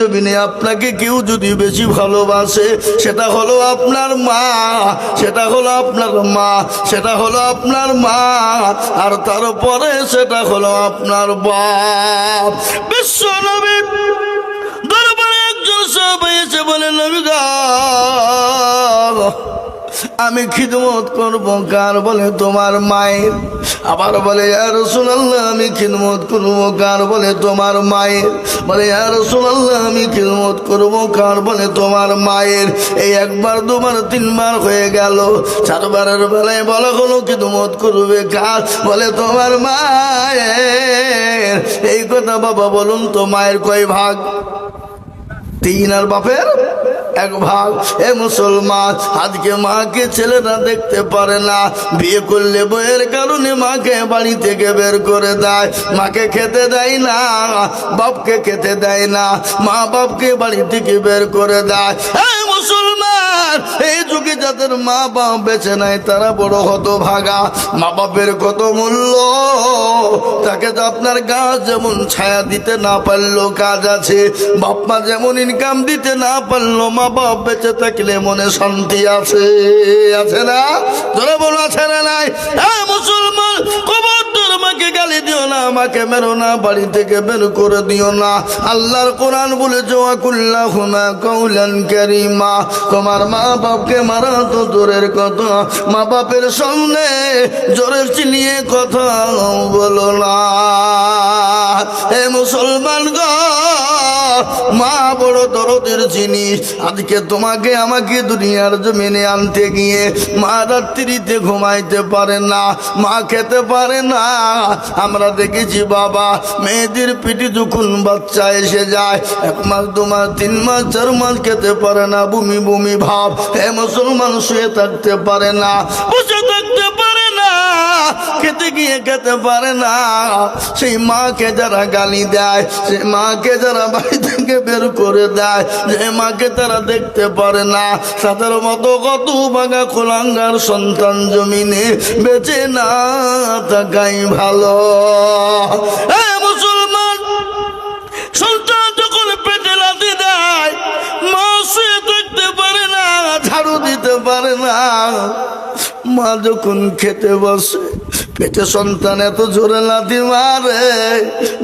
আপনাকে কেউ যদি বেশি ভালোবাসে, সেটা হলো আপনার মা, সেটা হলো আপনার মা, সেটা হলো আপনার মা, আর তারপরে সেটা হলো আপনার বাপ। বিশ্ব নবী, দরবারে একজন সব এসে বলে, নবী আমি খিদমত করব কার বলে তোমার মায়ের? আবার বলে আর রসুলাল্লাহ, আমি খিদমত করব কার বলে তোমার মায়ের? বলে আর রসুলাল্লাহ, আমি খিদমত করব কার বলে তোমার মায়ের? এই একবার, দুবার, তিনবার হয়ে গেল। চারবারের বেলায় বলা হলো, খিদমত করবে কার বলে তোমার মায়ের? এই কথা বাবা বলুন তো, মায়ের কয় ভাগ? তিন আর বাপের? এক ভাগ। এ মুসলমান, আজকে মাকে ছেলেরা দেখতে পারে না। বিয়ে করলে বইয়ের কারণে মাকে বাড়ি থেকে বের করে দেয়। মাকে খেতে দেয় না, বাপকে খেতে দেয় না। মা বাপকে বাড়ি থেকে বের করে দেয়। মুসলমান এই যুগে যাদের মা বাপ বেঁচে নাই, তারা বড় হত ভাগা মা বাপের কত মূল্য? তাকে তো আপনার গাছ যেমন ছায়া দিতে না পারল কাজ আছে বাপমা যেমন ইনকাম দিতে না পারল মা বাপ বেঁচে থাকলে মনে শান্তি আছে। আছে না? ধরে বলো আছে না নাই? মুসলমান কবর তোর মাকে গালি দিও না, আমাকে মেরো না, বাড়ি থেকে বের করে দিও না। আল্লাহর কোরআন বলে জোয়া কুল্লা হুমা কৌলান কারিমা। তোমার মা বাপকে মারা তো জোরের কথা। মা বাপের সামনে জোরের চিনিয়ে কথা বলো না। হে মুসলমান গো মা, বড় দরদের জিনিস। আজকে তোমাকে আমাকে দুনিয়ার জমিনে আনতে গিয়ে মা রাত্রিতে ঘুমাইতে পারে না, মা খেতে পারে না। আমরা দেখেছি বাবা, মেয়েদের পিঠে যখন বাচ্চা এসে যায়, এক মাস, দু মাস, তিন মাস, চার মাস খেতে পারে না, বমি বমি ভাব। হে মুসলমান, শুয়ে থাকতে পারে না, বসে থাকতে পারে না, খেতে গিয়ে খেতে পারে না। সেই মাকে যারা গালি দেয় সেই মাকে যারা বাড়ি থেকে বের করে দেয়, যে মাকে তারা দেখতে পারে না। তাদের মতো কত বাগা খোলাঙ্গার সন্তান জমিনে বেঁচে না থাকাই ভালো। মুসলমান, সন্তান যখন পেটে লাথি দেয়, মা শুয়ে থাকতে পারে না, ঝাড়ু দিতে পারে না। মা যখন খেতে বসে পেটে সন্তান এত জোরে লাথি মারে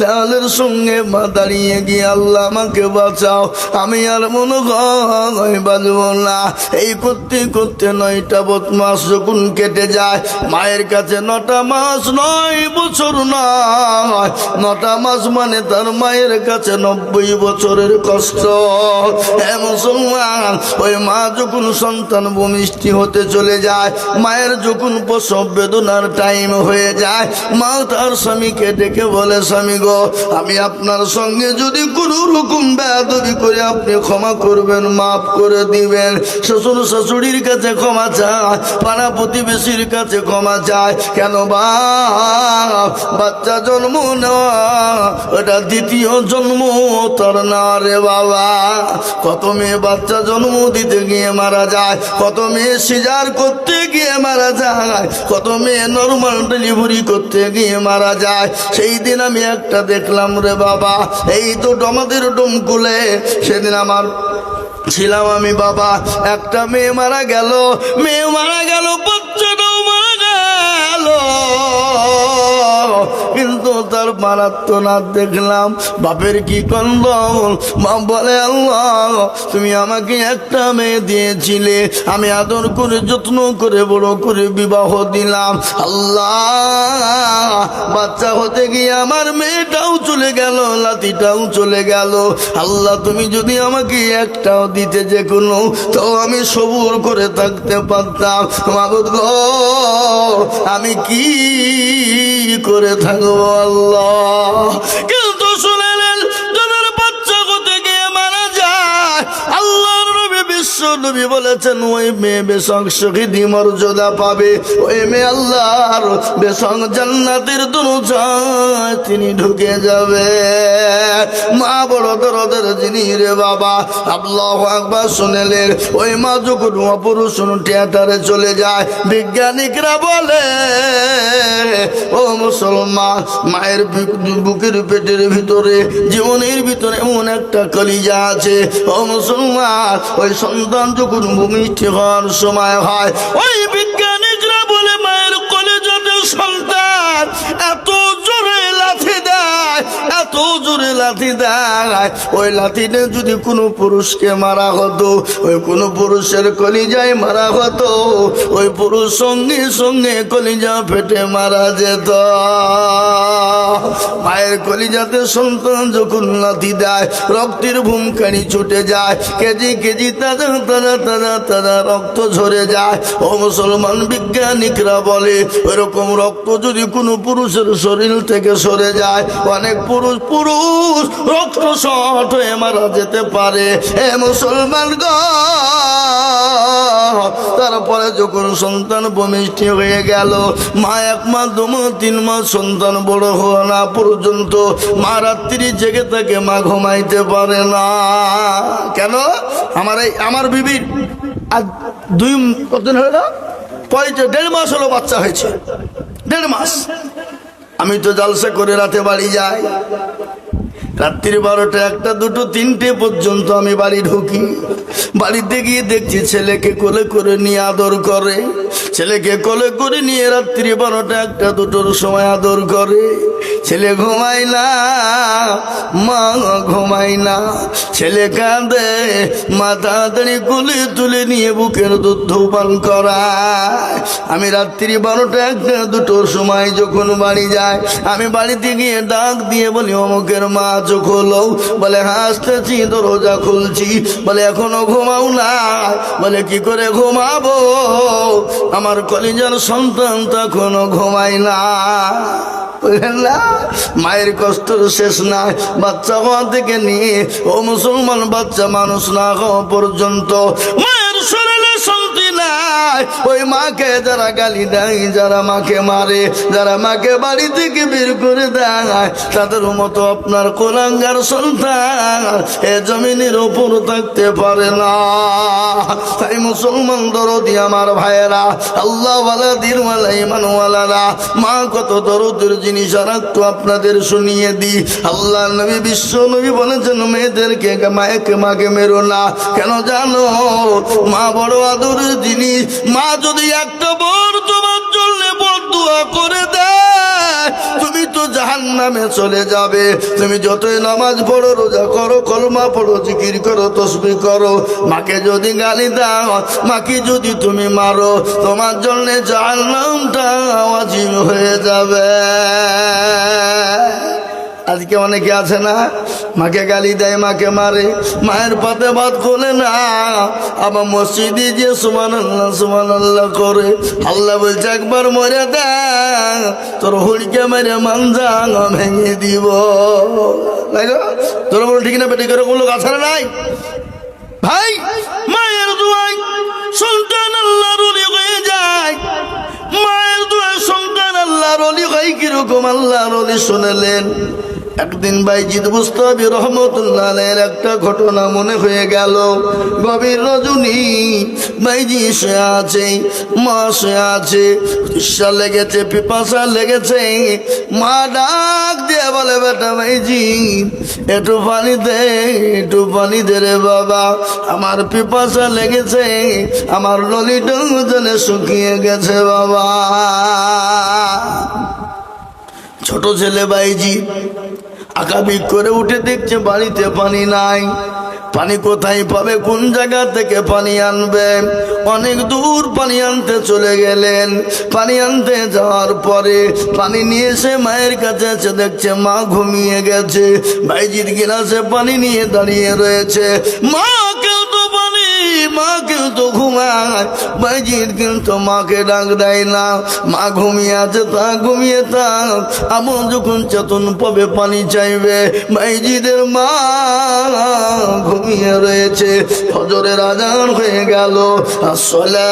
দেওয়ালের সঙ্গে মা দাঁড়িয়ে গিয়ে, আল্লাহ, আমাকে বাঁচাও। আমি আর মনে হয় বাজব না। এই করতে করতে নয়টা বদমাস যখন কেটে যায়, মায়ের কাছে নটা মাস নয় বছর নয়। নটা মাস মানে তার মায়ের কাছে নব্বই বছরের কষ্ট। হ্যাঁ মুসলমান, ওই মা যখন সন্তান ভূমিষ্ঠি হতে চলে যায়, মায়ের যখন প্রসব বেদনার টাইম হয়ে যায়, মা তার স্বামীকে ডেকে বলে, স্বামী গো, আমি আপনার সঙ্গে যদি কোনো রকম বেদবি করে আপনি ক্ষমা করবেন, মাফ করে দিবেন। শ্বশুর শাশুড়ির কাছে ক্ষমা চায়, পাড়া প্রতিবেশীর কাছে ক্ষমা চায়। কেন বা? বাচ্চা জন্ম নেওয়া ওটা দ্বিতীয় জন্ম, তার না রে বাবা। কত মেয়ে বাচ্চা জন্ম দিতে গিয়ে মারা যায়, কত মেয়ে সিজার করতে গিয়ে মারা যায়, কত মেয়ে নর্মাল ডেলিভারি করতে গিয়ে মারা যায়। সেই দিন আমি একটা দেখলাম রে বাবা। এই তো আমাদের ডুমকুলে। সেদিন আমার ছিলাম আমি বাবা। একটা মেয়ে মারা গেল। মেয়ে মারা গেল বাচ্চাটাও তার মারাত্মনা দেখলাম। বাপের কি কন্দল? মা বলে, আল্লাহ, তুমি আমাকে একটা মেয়ে দিয়েছিলে। আমি আদর করে, যত্ন করে, বড় করে বিবাহ দিলাম। আল্লাহ, বাচ্চা হতে গিয়ে আমার মেয়েটাও চলে গেল, লাতিটাও চলে গেল। আল্লাহ, তুমি যদি আমাকে একটাও দিতে যে কোনো তো আমি সবুর করে থাকতে পারতাম। গো আমি কি করে থাকব আল্লাহ? নবী বলেছেন, ওই মেয়ে বেসং শহীদি মর্যাদা পাবে। ওই মেয়ে আল্লাহর বেসং জান্নাতের দুনো তিনি ঢুকে যাবে। মা বড় দরদের যিনি রে বাবা, আল্লাহ একবার শুনেলেন। ওই মা যখন অপরুষণ থিয়েটারে চলে যায়। বিজ্ঞানিকরা বলে, ও মুসলমান, মায়ের বুক- বুকের পেটের ভিতরে, জীবনের ভিতরে এমন একটা কলিজা আছে। ও মুসলমান, ওই সন্তান যখন ভূমি হওয়ার সময় হয় ওই বিজ্ঞানিকরা লাথি দেয় ওই লাথিতে যদি কোনো পুরুষকে মারা হতো, ওই কোনো পুরুষের কলিজায় মারা হতো, ওই পুরুষ সঙ্গে সঙ্গে কলিজা ফেটে মারা যেত। মায়ের কলিজাতে সন্তান যখন লাথি দেয়, রক্তের ভূমকানি ছুটে যায়, কেজি কেজি তাজা তাজা তাজা তাজা রক্ত ঝরে যায়। ও মুসলমান বিজ্ঞানিকরা বলে ওইরকম রক্ত যদি কোনো পুরুষের শরীর থেকে সরে যায়, অনেক পুরুষ পুরুষ রক্ত শট হয়ে মারা যেতে পারে। এ মুসলমান গ, তারপরে যখন সন্তান ভূমিষ্ঠ হয়ে গেল, মা এক মাস, দু তিন মাস সন্তান বড় হওয়া না পর্যন্ত মা রাত্রি জেগে থাকে, মা ঘুমাইতে পারে না। কেন? আমার এই, আমার বিবির আর দুই, কতদিন হলো? পঁয়ত্রিশ দেড় মাস হলো বাচ্চা হয়েছে। দেড় মাস। আমি তো জালসা করে রাতে বাড়ি যাই। রাত্রির বারোটা একটা, দুটো, তিনটে পর্যন্ত আমি বাড়ি ঢুকি। বাড়িতে গিয়ে দেখছি ছেলেকে কোলে করে নিয়ে আদর করে। ছেলেকে কোলে করে নিয়ে রাত্রি বারোটা একটা, দুটোর সময় আদর করে। ছেলে ঘুমায় না মা ঘুমায় না ছেলে কাঁদে মা তাড়াতাড়ি কোলে তুলে নিয়ে বুকের দুধ পান করায়। আমি রাত্রি বারোটা একটা দুটোর সময় যখন বাড়ি যায় আমি বাড়িতে গিয়ে ডাক দিয়ে বলি, অমুকের মা চোখ হলো বলে, হাসতেছি, দরজা খুলছি। বলে, এখনও ঘুমাও না। বলে, কি করে ঘুমাবো? আমার কলিজার সন্তান তখনও ঘুমায় না। মায়ের কষ্ট শেষ নাই। বাচ্চা হওয়া থেকে নিয়ে ও মুসলমান বাচ্চা মানুষ না হওয়া পর্যন্ত। শান্তি ওই মাকে যারা গালি দেয়, যারা মাকে মারে, যারা মাকে বাড়ি থেকে বের করে দেয়, তাদের মতো আপনার কোলাঙ্গার সন্তান এ জমিনের ওপর থাকতে পারে না। তাই মুসলমান দরদি আমার ভাইয়েরা, আল্লাহ ওয়ালা দিনওয়ালা ইমানওয়ালারা মা কত দরদের জিনিস আর একটু আপনাদের শুনিয়ে দিই। আল্লাহ নবী, বিশ্ব নবী বলেছেন, মেয়েদেরকে মায়েকে মাকে মেরো না। কেন জানো? মা বড় আদরের জিনিস মা যদি একটা বর তোমার জন্য বদুয়া করে দেয়, তুমি তো জাহান নামে চলে যাবে। তুমি যতই নামাজ পড়ো, রোজা করো, কলমা পড়ো, জিকির করো, তসবি করো। মাকে যদি গালি দাও, মাকে যদি তুমি মারো, তোমার জন্য জাহান নামটা ওয়াজিব হয়ে যাবে। আজকে অনেকে আছে না, মাকে গালি দেয়, মাকে মারে, মায়ের পাতে ভাত খোলে না। আবার মসজিদে যে সুমান আল্লাহ সুমান আল্লাহ করে। আল্লাহ বলছে, একবার মরে দেয় তোর হুড়কে মেরে মানজাং ভেঙে দিব। তোর বলো, ঠিক না বেটি করে কোনো লোক নাই? ভাই, মায়ের দুয়াই সন্তান আল্লাহর হয়ে যায়। মায়ের দুয়াই সন্তান আল্লাহর অলি হয়, কীরকম আল্লাহর শুনেলেন। একদিন বাইজিদ বুস্তাবি রহমতুল্লাহ একটা ঘটনা মনে হয়ে গেল। গভীর রজনী বাইজি সে আছে, মা সে আছে, ঈর্ষা লেগেছে, পিপাসা লেগেছে। মা ডাক দিয়ে বলে, বেটা বাইজি, একটু পানি দে, একটু পানি দে রে বাবা। আমার পিপাসা লেগেছে, আমার ললিটা শুকিয়ে গেছে বাবা। ছোট ছেলে বাইজি আকাবিক করে উঠে দেখছে বাড়িতে পানি নাই। পানি কোথায় পাবে, কোন জায়গা থেকে পানি আনবে? অনেক দূর পানি আনতে চলে গেলেন। পানি আনতে যাওয়ার পরে পানি নিয়ে এসে মায়ের কাছে এসে দেখছে, মা ঘুমিয়ে গেছে। ভাইজির গিলাসে পানি নিয়ে দাঁড়িয়ে রয়েছে। মা, কেউ তো পানি মা কিন্তু ঘুমায় বাইজির কিন্তু মাকে ডাক দেয় না। মা ঘুমিয়ে আছে, তা ঘুমিয়ে থাক। আমন যখন চেতন পাবে, পানি চাইবে। মাইজিদের মা ঘুমিয়ে রয়েছে। ফজরের আজান হয়ে গেল। আসলে।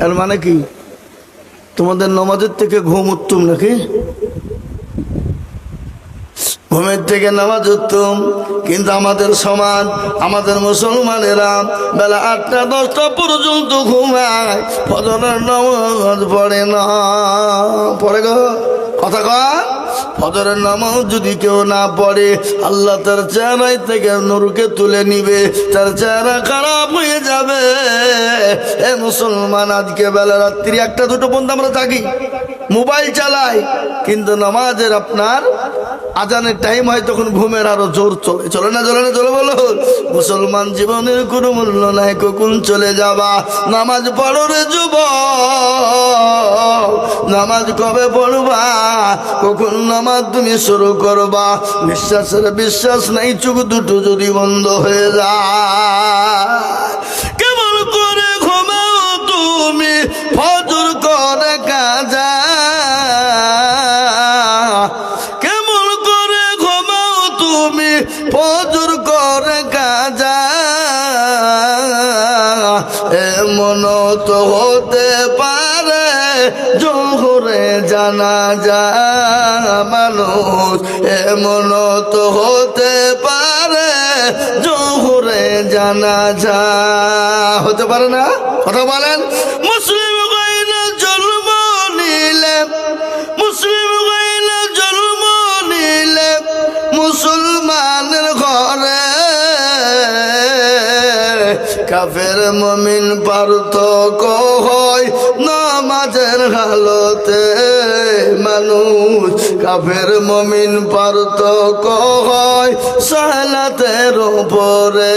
এর মানে কি? তোমাদের নমাজের থেকে ঘুম উত্তম নাকি? ঘুমের থেকে নামাজ উত্তম। কিন্তু আমাদের সমাজ, আমাদের মুসলমানেরা বেলা আটটা, দশটা পর্যন্ত ঘুমায়। ফজরের নামাজ পড়ে না। পড়ে গো। কথা কয়? ফজরের নামাজ যদি কেউ না পড়ে, আল্লাহ তার চেহারাই থেকে নুরকে তুলে নিবে। তার চেহারা খারাপ হয়ে যাবে। এ মুসলমান, আজকে বেলা রাত্রি একটা, দুটো পর্যন্ত আমরা থাকি। মোবাইল চালাই, কিন্তু নামাজের আপনার আজানের টাইম হয় তখন ঘুমের আরও জোর চলে। চলে না চলে না, চলে বলো। মুসলমান জীবনের কোনো মূল্য নাই, কখন চলে যাবা? নামাজ পড়ো রে যুব নামাজ কবে পড়বা? কখন নামাজ তুমি শুরু করবা? বিশ্বাসের বিশ্বাস নাই, চোখ দুটো যদি বন্ধ হয়ে যায়। কেমন করে ঘুমাও তুমি? ফজর করে কাজা এমন তো হতে পারে, জোহরে জানা যা মানুষ। এমন তো হতে পারে, জোহরে জানা যা হতে পারে না? কথা বলেন। মুসলিম কাফের মমিন পার্থক্য হয়। নামাজের হালতে মানুষ কাফের মমিন পার্থক্য হয়। সালাতের উপরে